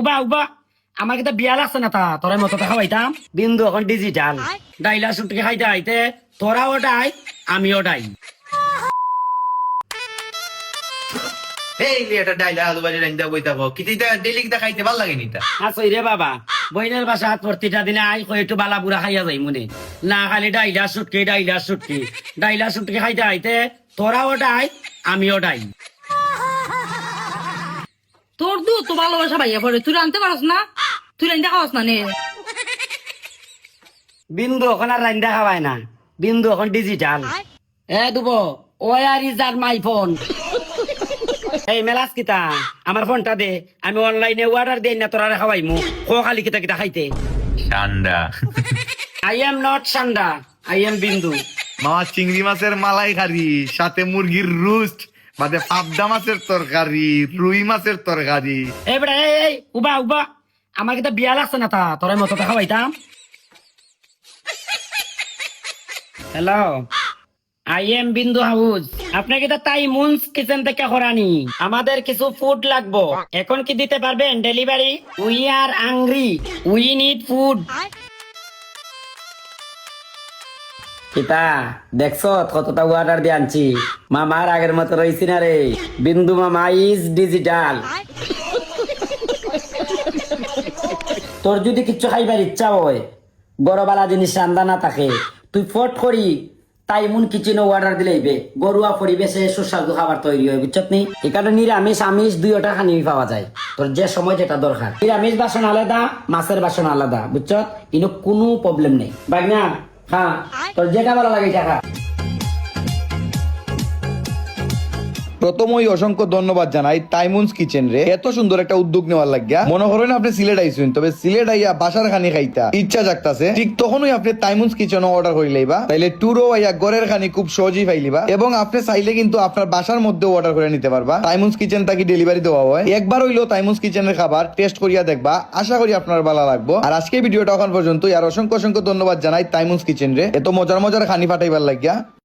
উবা উবা। আমার কিন্তু বিয়া লাগছে না তা তোর মতো তো খাওয়াইতাম। বিন্দু এখন ডিজিটাল ডাইলা সুটকে খাইতে আইতে তোরা ওটাই আমি ওটাই এই এটা ডাইলা আলু বাজি রাইন্দা বই থাকো। কিতিটা ডেলি কিতা খাইতে ভালো লাগে নিতা আসই রে বাবা বইনের বাসা প্রতিটা দিনে আই কই একটু বালা বুড়া খাইয়া যাই মনে। না খালি ডাইলা সুটকি ডাইলা সুটকি। ডাইলা সুটকি খাইতে আইতে তোরা ওটাই আমি ওটাই তো ভালোবাসা ভাইয়া পড়ে তুই আনতে পারস না? তুই রান্না খাওয়াস না নে। বিন্দু এখন আর রান্দা খাওয়ায় না। বিন্দু এখন ডিজিটাল এ দুব where is are my phone. এই মেলাস কিতা আমার ফোনটা দে। আমি অনলাইনে অর্ডার দেই না তোরা খাওয়াই মু খো খালি কিতা কিতা খাইতে। ঠান্ডা আই এম নট সান্ডা আই এম বিন্দু। মামা চিংড়ি মাছের মালাই খারি সাথে মুরগির রুস্ট। বাদে পাবদা মাছের তরকারি, রুই মাছের তরকারি। এই বেটা, এই এই, উবা উবা। আমার কিতা বিয়া লাগছে না তা? তোর মতো তো খাওয়াইতাম hello I am Bindu house আপনাকে তো তাই মুন্স কিচেন থেকে করানি আমাদের কিছু ফুড লাগবো। এখন কি দিতে পারবেন? Delivery we are angry we need food কিতা দেখছ, কতটা অর্ডার দিয়ে আনছি। মামার আগের মতো রয়েছি না রে। বিন্দু মামা ইজ ডিজিটাল তোর যদি কিচ্ছু খাইবার ইচ্ছা হয় গরবালা জিনিস রান্দা না থাকে। তুই ফট করি, তাই মন কিচেনে অর্ডার দিলেইবে গরুয়া পরিবেশে সুস্বাদু খাবার তৈরি হয় বুঝছত নি? এখানে নিরামিষ, আমিষ দুইটা খানি পাওয়া যায়। তোর যে সময় যেটা দরকার। নিরামিষ বাসন আলাদা, মাছের বাসন আলাদা বুঝছত ইনো কোনো প্রবলেম নেই। বাগনা হ্যাঁ তোর যেটা ভালো লাগে টাকা প্রথমই অসংখ্য ধন্যবাদ জানাই টাইমুন্স কিচেন রে। এত সুন্দর একটা উদ্যোগ নেওয়ার লাগিয়া। মনে করেন আপনি সিলেট আইসুন, তবে সিলেট আইয়া বাসার খানি খাইতা। ইচ্ছা জাগতাছে। ঠিক তখনই আপনি টাইমুন্স কিচেন অর্ডার করে লইবা। তাইলে টুরো আইয়া গড়ের খানি খুব সহজেই পাইলিবা এবং আপনি চাইলে কিন্তু আপনার বাসার মধ্যে অর্ডার করে নিতে পারবা। টাইমুন্স কিচেন তাকে ডেলিভারি দেওয়া হয়। একবার হইল টাইমুন্স কিচেনের খাবার টেস্ট করিয়া দেখবা। আশা করি আপনার ভালো লাগবো। আর আজকে ভিডিওটা এখন পর্যন্ত আর অসংখ্য অসংখ্য ধন্যবাদ জানাই টাইমুন্স কিচেন রে। এত মজার মজার খানি ফাটাইবার লাগিয়া।